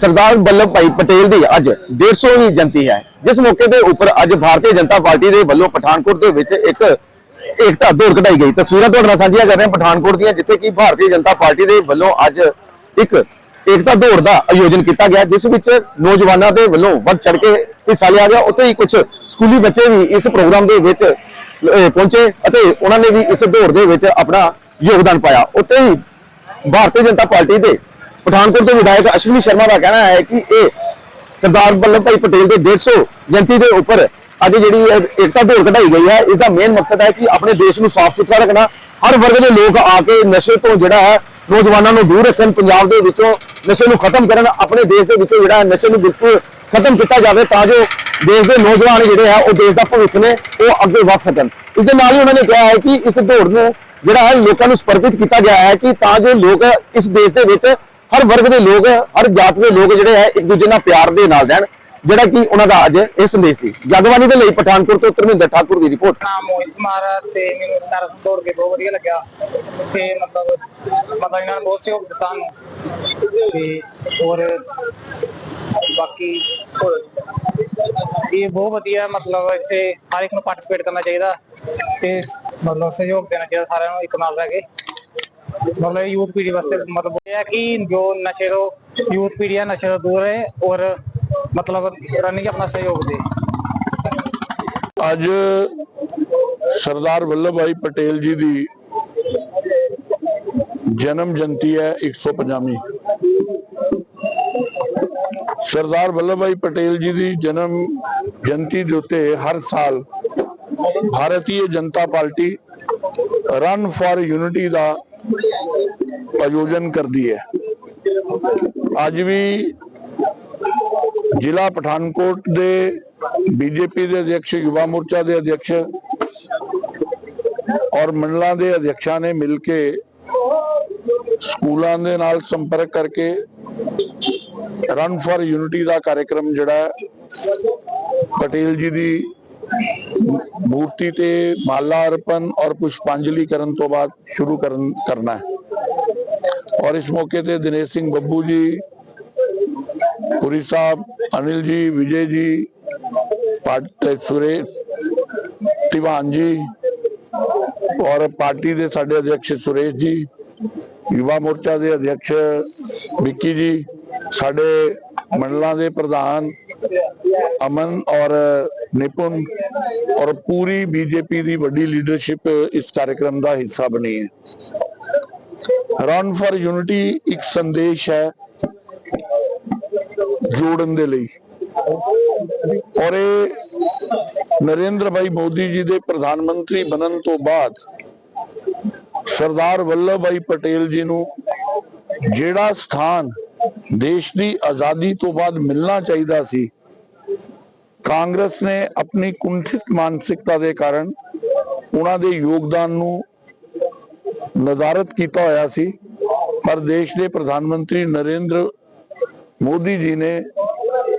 ਸਰਦਾਰ ਵੱਲਭ ਭਾਈ ਪਟੇਲ ਦੀ ਅੱਜ 150ਵੀਂ ਜਯੰਤੀ ਹੈ। ਜਿਸ ਮੌਕੇ ਦੇ ਉੱਪਰ ਅੱਜ ਭਾਰਤੀ ਜਨਤਾ ਪਾਰਟੀ ਦੇ ਵੱਲੋਂ ਪਠਾਨਕੋਟ ਦੇ ਵਿੱਚ ਇੱਕ ਏਕਤਾ ਦੌੜ ਕਢਾਈ ਗਈ। ਤਸਵੀਰਾਂ ਤੁਹਾਡੇ ਨਾਲ ਸਾਂਝੀਆਂ ਕਰ ਰਹੇ ਹਾਂ ਪਠਾਨਕੋਟ ਦੀਆਂ, ਜਿੱਥੇ ਕਿ ਭਾਰਤੀ ਜਨਤਾ ਪਾਰਟੀ ਦੇ ਵੱਲੋਂ ਅੱਜ ਇੱਕ ਏਕਤਾ ਦੌੜ ਦਾ ਆਯੋਜਨ ਕੀਤਾ ਗਿਆ, ਜਿਸ ਵਿੱਚ ਨੌਜਵਾਨਾਂ ਦੇ ਵੱਲੋਂ ਵੱਧ ਚੜ ਕੇ ਹਿੱਸਾ ਲਿਆ ਗਿਆ। ਉੱਥੇ ਹੀ ਕੁਝ ਸਕੂਲੀ ਬੱਚੇ ਵੀ ਇਸ ਪ੍ਰੋਗਰਾਮ ਦੇ ਵਿੱਚ ਪਹੁੰਚੇ ਅਤੇ ਉਹਨਾਂ ਨੇ ਵੀ ਇਸ ਦੌੜ ਦੇ ਵਿੱਚ ਆਪਣਾ ਯੋਗਦਾਨ ਪਾਇਆ। ਉੱਥੇ ਹੀ ਭਾਰਤੀ ਜਨਤਾ ਪਾਰਟੀ ਦੇ ਪਠਾਨਕੋਟ ਦੇ ਵਿਧਾਇਕ ਅਸ਼ਵਨੀ ਸ਼ਰਮਾ ਦਾ ਕਹਿਣਾ ਹੈ ਕਿ ਇਹ ਸਰਦਾਰ ਵੱਲਭ ਭਾਈ ਪਟੇਲ ਦੇ 150 ਜਯੰਤੀ ਦੇ ਉੱਪਰ ਅੱਜ ਜਿਹੜੀ ਏਕਤਾ ਦੌੜ ਕਢਾਈ ਗਈ ਹੈ, ਇਸ ਦਾ ਮੇਨ ਮਕਸਦ ਹੈ ਕਿ ਆਪਣੇ ਦੇਸ਼ ਨੂੰ ਸਾਫ਼ ਸੁਥਰਾ ਰੱਖਣਾ। ਹਰ ਵਰਗ ਦੇ ਲੋਕ ਆ ਕੇ ਨਸ਼ੇ ਤੋਂ ਜਿਹੜਾ ਹੈ, ਨੌਜਵਾਨਾਂ ਨੂੰ ਦੂਰ ਰੱਖਣ, ਪੰਜਾਬ ਦੇ ਵਿੱਚੋਂ ਨਸ਼ੇ ਨੂੰ ਖਤਮ ਕਰਨ, ਆਪਣੇ ਦੇਸ਼ ਦੇ ਵਿੱਚੋਂ ਜਿਹੜਾ ਹੈ ਨਸ਼ੇ ਨੂੰ ਬਿਲਕੁਲ ਖਤਮ ਕੀਤਾ ਜਾਵੇ ਤਾਂ ਜੋ ਦੇਸ਼ ਦੇ ਨੌਜਵਾਨ ਜਿਹੜੇ ਆ ਉਹ ਦੇਸ਼ ਦਾ ਭਵਿੱਖ ਨੇ, ਉਹ ਅੱਗੇ ਵਧ ਸਕਣ। ਇਸ ਦੇ ਨਾਲ ਹੀ ਉਹਨਾਂ ਨੇ ਕਿਹਾ ਹੈ ਕਿ ਇਸ ਦੌੜ ਨੂੰ ਜਿਹੜਾ ਹੈ, ਲੋਕਾਂ ਨੂੰ ਸਮਰਪਿਤ ਕੀਤਾ ਗਿਆ ਹੈ ਕਿ ਤਾਂ ਜੋ ਲੋਕ ਇਸ ਦੇਸ਼ ਦੇ ਵਿੱਚ ਹਰ ਵਰਗ ਦੇ ਲੋਕ, ਹਰ ਜਾਤ ਦੇ ਲੋਕ ਜਿਹੜੇ ਹੈ, ਇੱਕ ਦੂਜੇ ਨਾਲ ਪਿਆਰ ਦੇ ਨਾਲ ਰਹਿਣ, ਜਿਹੜਾ ਕਿ ਉਹਨਾਂ ਦਾ ਅੱਜ ਇਹ ਸੰਦੇਸ਼ ਸੀ। ਜਗਬਾਣੀ ਦੇ ਲਈ ਪਠਾਨਕੋਟ ਤੋਂ ਧਰਮਿੰਦਰ ਠਾਕੁਰ ਦੀ ਰਿਪੋਰਟ ਨਾਮ ਮੋਹਿਤ ਕੁਮਾਰ ਤੇ ਮੈਨੂੰ ਮੈਰਾਥਨ ਦੌੜ ਕੇ ਬਹੁਤ ਵਧੀਆ ਲੱਗਿਆ। ਤੇ ਮਤਲਬ ਮਤਲਬ ਇਹਨਾਂ ਨੇ ਬਹੁਤ ਸਹਿਯੋਗ ਦਿੱਤਾ ਨੂੰ ਤੇ ਹੋਰ ਬਾਕੀ ਇਹ ਬਹੁਤ ਵਧੀਆ ਮਤਲਬ ਇੱਥੇ ਹਰ ਇੱਕ ਨੂੰ ਪਾਰਟਿਸਿਪੇਟ ਕਰਨਾ ਚਾਹੀਦਾ। ਤੇ ਮਤਲਬ ਸਹਿਯੋਗ ਦੇਣਾ ਚਾਹੀਦਾ ਸਾਰਿਆਂ ਨੂੰ ਇੱਕ ਨਾਲ ਰਹਿ ਕੇ। ਮਤਲਬ ਯੂਥ ਪੀੜ੍ਹੀ ਵਾਸਤੇ ਮਤਲਬ ਇਹ ਹੈ ਕਿ ਜੋ ਨਸ਼ੇ ਤੋਂ ਯੂਥ ਪੀੜ੍ਹੀ ਹੈ ਨਸ਼ੇ ਤੋਂ ਦੂਰ ਰਹੇ ਔਰ ਮਤਲਬ ਰਨਿੰਗ ਆਪਣਾ ਸਹਿਯੋਗ ਦੇ। ਅੱਜ ਸਰਦਾਰ ਵੱਲਭ ਭਾਈ ਪਟੇਲ ਜੀ ਦੀ ਜਨਮ ਜਯੰਤੀ ਹੈ 150ਵੀਂ ਸਰਦਾਰ ਵੱਲਭ ਭਾਈ ਪਟੇਲ ਜੀ ਦੀ ਜਨਮ ਜਯੰਤੀ ਦੇ ਉੱਤੇ ਹਰ ਸਾਲ Bharatiya Janata party run for unity ਦਾ ਆਯੋਜਨ ਕਰਦੀ ਹੈ। ਅੱਜ ਵੀ ਜ਼ਿਲ੍ਹਾ ਪਠਾਨਕੋਟ ਦੇ ਬੀਜੇਪੀ ਦੇ ਅਧਿਕਸ਼ ਯੁਵਾ ਮੋਰਚਾ ਦੇ ਅਧਿਕਸ਼ ਔਰ ਮੰਡਲਾਂ ਦੇ ਅਧਿਕਸ਼ਾਂ ਨੇ ਮਿਲ ਕੇ ਸਕੂਲਾਂ ਦੇ ਨਾਲ ਸੰਪਰਕ ਕਰਕੇ ਰਨ ਫਾਰ ਯੂਨਿਟੀ ਦਾ ਕਾਰਜਕ੍ਰਮ ਜਿਹੜਾ ਪਟੇਲ ਜੀ ਦੀ ਮੂਰਤੀ ਤੇ ਮਾਲਾ ਅਰਪਣ ਔਰ ਪੁਸ਼ਪਾਂਜਲੀ ਕਰਨ ਤੋਂ ਬਾਅਦ ਸ਼ੁਰੂ ਕਰਨ, ਕਰਨਾ ਹੈ। ਔਰ ਇਸ ਮੌਕੇ ਤੇ ਦਿਨੇਸ਼ ਸਿੰਘ ਬੱਬੂ ਜੀ, ਪੁਰੀ ਸਾਹਿਬ, ਅਨਿਲ ਜੀ, ਵਿਜੇ ਜੀ ਪਾਟ ਸੁਰੇਸ਼, ਤਿਵਾਨ ਜੀ ਔਰ ਪਾਰਟੀ ਦੇ ਸਾਡੇ ਅਧਿਕਸ਼ ਸੁਰੇਸ਼ ਜੀ, ਯੁਵਾ ਮੋਰਚਾ ਦੇ ਅਧਿਕਸ਼ ਵਿੱਕੀ ਜੀ, ਸਾਡੇ ਮੰਡਲਾਂ ਦੇ ਪ੍ਰਧਾਨ ਅਮਨ ਔਰ ਨਿਪੁਨ ਔਰ ਪੂਰੀ ਬੀਜੇਪੀ ਦੀ ਵੱਡੀ ਲੀਡਰਸ਼ਿਪ ਇਸ ਕਾਰਜਕ੍ਰਮ ਦਾ ਹਿੱਸਾ ਬਣੀ ਹੈ। ਰਨ ਫਾਰ ਯੂਨਿਟੀ ਇੱਕ ਸੰਦੇਸ਼ ਹੈ ਜੋੜਨ ਦੇ ਲਈ। ਔਰ ਇਹ ਨਰਿੰਦਰ ਭਾਈ ਮੋਦੀ ਜੀ ਦੇ ਪ੍ਰਧਾਨ ਮੰਤਰੀ ਬਣਨ ਤੋਂ ਬਾਅਦ ਸਰਦਾਰ ਵੱਲਭ ਭਾਈ ਪਟੇਲ ਜੀ ਨੂੰ ਜਿਹੜਾ ਸਥਾਨ ਦੇਸ਼ ਦੀ ਆਜ਼ਾਦੀ ਤੋਂ ਬਾਅਦ ਮਿਲਣਾ ਚਾਹੀਦਾ ਸੀ, ਕਾਂਗਰਸ ਨੇ ਆਪਣੀ ਕੁੰਠਿਤ ਮਾਨਸਿਕਤਾ ਦੇ ਕਾਰਨ ਉਹਨਾਂ ਦੇ ਯੋਗਦਾਨ ਨੂੰ ਨਜ਼ਾਰਤ ਕੀਤਾ ਹੋਇਆ ਸੀ, ਪਰ ਦੇਸ਼ ਦੇ ਪ੍ਰਧਾਨ ਮੰਤਰੀ ਨਰਿੰਦਰ ਮੋਦੀ ਜੀ ਨੇ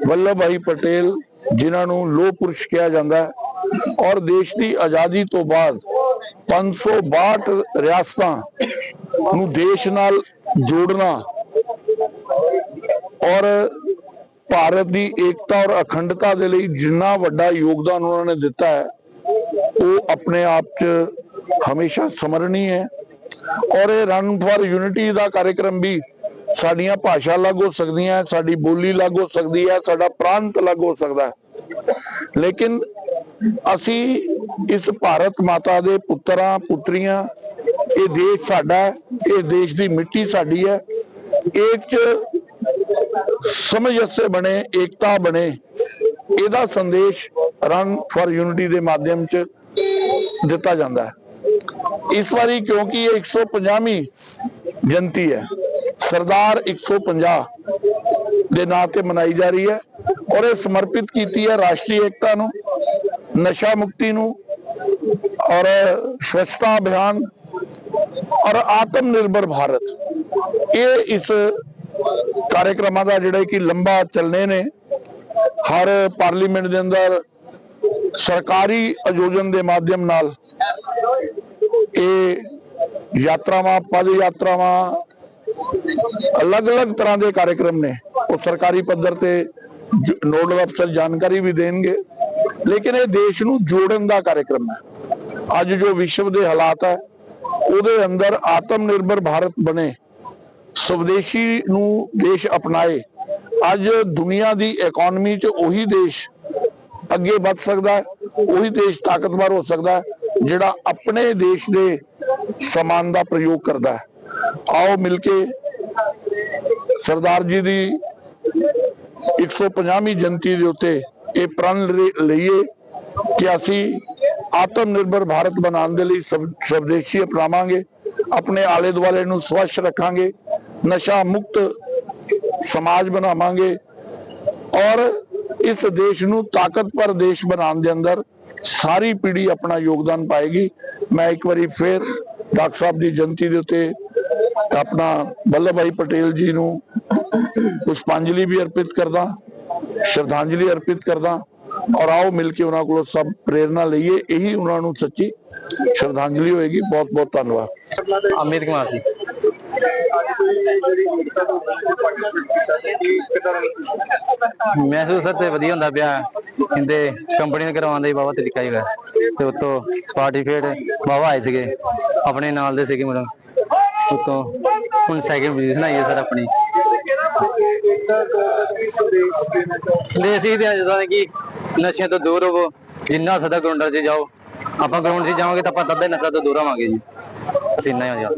ਵੱਲਭ ਭਾਈ ਪਟੇਲ ਜਿਨ੍ਹਾਂ ਨੂੰ ਲੋਹ ਪੁਰਸ਼ ਕਿਹਾ ਜਾਂਦਾ ਹੈ ਔਰ ਦੇਸ਼ ਦੀ ਆਜ਼ਾਦੀ ਤੋਂ ਬਾਅਦ 562 ਰਿਆਸਤਾਂ ਨੂੰ ਦੇਸ਼ ਨਾਲ ਜੋੜਨਾ ਔਰ ਭਾਰਤ ਦੀ ਏਕਤਾ ਔਰ ਅਖੰਡਤਾ ਦੇ ਲਈ ਜਿੰਨਾ ਵੱਡਾ ਯੋਗਦਾਨ ਉਹਨਾਂ ਨੇ ਦਿੱਤਾ ਹੈ, ਉਹ ਆਪਣੇ ਆਪ 'ਚ ਹਮੇਸ਼ਾ ਸਮਰਨੀ ਹੈ। ਔਰ ਇਹ ਰਨ ਫਾਰ ਯੂਨਿਟੀ ਦਾ ਕਾਰਜਕ੍ਰਮ ਵੀ ਸਾਡੀਆਂ ਭਾਸ਼ਾ ਅਲੱਗ ਹੋ ਸਕਦੀਆਂ ਸਾਡੀ ਬੋਲੀ ਅਲੱਗ ਹੋ ਸਕਦੀ ਹੈ, ਸਾਡਾ ਪ੍ਰਾਂਤ ਅਲੱਗ ਹੋ ਸਕਦਾ ਹੈ। ਲੇਕਿਨ ਅਸੀਂ ਇਸ ਭਾਰਤ ਮਾਤਾ ਦੇ ਪੁੱਤਰਾਂ, ਪੁੱਤਰੀਆਂ, ਇਹ ਦੇਸ਼ ਸਾਡਾ ਹੈ, ਇਹ ਦੇਸ਼ ਦੀ ਮਿੱਟੀ ਸਾਡੀ ਹੈ ਇੱਕ ਚ ਸਮਝ ਅਸੇ ਬਣੇ, ਏਕਤਾ ਬਣੇ, ਇਹਦਾ ਸੰਦੇਸ਼ ਰਨ ਫਾਰ ਯੂਨਿਟੀ ਦੇ ਮਾਧਿਅਮ ਚ ਦਿੱਤਾ ਜਾਂਦਾ ਹੈ। ਇਸ ਵਾਰੀ ਕਿਉਂਕਿ ਇਹ 150ਵੀਂ ਜਨਤੀ ਹੈ। ਸਰਦਾਰ 150 ਦੇ ਨਾਂ ਤੇ ਮਨਾਈ ਜਾ ਰਹੀ ਹੈ ਔਰ ਇਹ ਸਮਰਪਿਤ ਕੀਤੀ ਹੈ ਰਾਸ਼ਟਰੀ ਏਕਤਾ ਨੂੰ, ਨਸ਼ਾ ਮੁਕਤੀ ਨੂੰ ਔਰ ਸਵੱਛਤਾ ਅਭਿਆਨ ਔਰ ਆਤਮ ਨਿਰਭਰ ਭਾਰਤ। ਇਹ ਇਸ ਕਾਰਜਕ੍ਰਮਾਂ ਦਾ ਜਿਹੜਾ ਕਿ ਲੰਬਾ ਚੱਲਨੇ ਨੇ। ਹਰ ਪਾਰਲੀਮੈਂਟ ਦੇ ਅੰਦਰ ਸਰਕਾਰੀ ਆਯੋਜਨ ਦੇ ਮਾਧਿਅਮ ਨਾਲ ਇਹ ਯਾਤਰਾਵਾਂ, ਪਦ ਯਾਤਰਾਵਾਂ ਅਲੱਗ-ਅਲੱਗ ਤਰ੍ਹਾਂ ਦੇ ਕਾਰਜਕ੍ਰਮ ਨੇ। ਉਹ ਸਰਕਾਰੀ ਪੱਧਰ ਤੇ ਨੋਡਲ ਅਫਸਰ ਜਾਣਕਾਰੀ ਵੀ ਦੇਣਗੇ, ਲੇਕਿਨ ਇਹ ਦੇਸ਼ ਨੂੰ ਜੋੜਨ ਦਾ ਕਾਰਜਕ੍ਰਮ ਹੈ। ਅੱਜ ਜੋ ਵਿਸ਼ਵ ਦੇ ਹਾਲਾਤ ਹੈ, ਉਹਦੇ ਅੰਦਰ ਆਤਮ ਨਿਰਭਰ ਭਾਰਤ ਬਣੇ, ਸਵਦੇਸ਼ੀ ਨੂੰ ਦੇਸ਼ ਅਪਣਾਏ, ਅੱਜ ਦੁਨੀਆ ਦੀ ਇਕਨੋਮੀ 'ਚ ਉਹੀ ਦੇਸ਼ ਅੱਗੇ ਵੱਧ ਸਕਦਾ ਹੈ, ਉਹੀ ਦੇਸ਼ ਤਾਕਤਵਰ ਹੋ ਸਕਦਾ ਹੈ ਜਿਹੜਾ ਆਪਣੇ ਦੇਸ਼ ਦੇ ਸਮਾਨ ਦਾ ਪ੍ਰਯੋਗ ਕਰਦਾ ਹੈ। ਆਓ ਮਿਲ ਕੇ ਸਰਦਾਰ ਜੀ ਦੀ 150ਵੀਂ ਜਯੰਤੀ ਦੇ ਉੱਤੇ ਇਹ ਪ੍ਰਣ ਲਈਏ ਕਿ ਅਸੀਂ ਆਤਮ ਨਿਰਭਰ ਭਾਰਤ ਬਣਾਉਣ ਦੇ ਲਈ ਸਵ- ਸਵਦੇਸ਼ੀ ਅਪਣਾਵਾਂਗੇ, ਆਪਣੇ ਆਲੇ ਦੁਆਲੇ ਨੂੰ ਸਵੱਛ ਰੱਖਾਂਗੇ, ਨਸ਼ਾ ਮੁਕਤ ਸਮਾਜ ਬਣਾਵਾਂਗੇ ਔਰ ਇਸ ਦੇਸ਼ ਨੂੰ ਤਾਕਤਵਰ ਦੇਸ਼ ਬਣਾਉਣ ਦੇ ਅੰਦਰ ਸਾਰੀ ਪੀੜ੍ਹੀ ਆਪਣਾ ਯੋਗਦਾਨ ਪਾਏਗੀ। ਮੈਂ ਇੱਕ ਵਾਰੀ ਫੇਰ ਡਾਕਟਰ ਸਾਹਿਬ ਦੀ ਜਯੰਤੀ ਦੇ ਉੱਤੇ ਆਪਣਾ ਵੱਲਭ ਭਾਈ ਪਟੇਲ ਜੀ ਨੂੰ ਪੁਸ਼ਪਾਂਜਲੀ ਵੀ ਅਰਪਿਤ ਕਰਦਾ, ਸ਼ਰਧਾਂਜਲੀ ਅਰਪਿਤ ਕਰਦਾ ਔਰ ਆਓ ਮਿਲ ਕੇ ਉਹਨਾਂ ਕੋਲੋਂ ਸਭ ਪ੍ਰੇਰਣਾ ਲਈਏ। ਇਹੀ ਉਹਨਾਂ ਨੂੰ ਸੱਚੀ ਸ਼ਰਧਾਂਜਲੀ ਹੋਏਗੀ। ਬਹੁਤ ਬਹੁਤ ਧੰਨਵਾਦ। ਅਮਿਤ ਕੁਮਾਰ ਜੀ। ਮਹਿਸੂਸ ਤੇ ਵਧੀਆ ਹੁੰਦਾ ਪਿਆ ਕਹਿੰਦੇ ਕੰਪਨੀ ਨੂੰ ਕਰਵਾਉਣ ਦਾ ਹੀ ਬਾਬਾ ਤਰੀਕਾ ਹੈਗਾ। ਤੇ ਉਤੋਂ ਪਾਰਟੀਫਿਕੇਟ ਬਾਬਾ ਆਏ ਸੀਗੇ, ਆਪਣੇ ਨਾਲ ਦੇ ਸੀਗੇ ਮੈਨੂੰ ਉਤੋਂ ਹੁਣ ਸੈਕਿੰਡ ਪੋਜੀਸ਼ਨ ਆਈ ਹੈ ਸਰ ਆਪਣੀ। ਸੰਦੇਸ਼ ਹੀ ਜਦੋਂ ਕਿ ਨਸ਼ਿਆਂ ਤੋਂ ਦੂਰ ਹੋਵੋ ਜਿੰਨਾ ਸਦਾ ਗਰਾਊਂਡਰ 'ਚ ਜਾਓ। ਆਪਾਂ ਗਰਾਊਂਡ 'ਚ ਜਾਵਾਂਗੇ ਤਾਂ ਆਪਾਂ ਤੱਦੇ ਨਸ਼ਾ ਤੋਂ ਦੂਰ ਆਵਾਂਗੇ ਜੀ। ਅਸੀਂ ਇੰਨਾ ਹੀ ਹੋ ਜਾ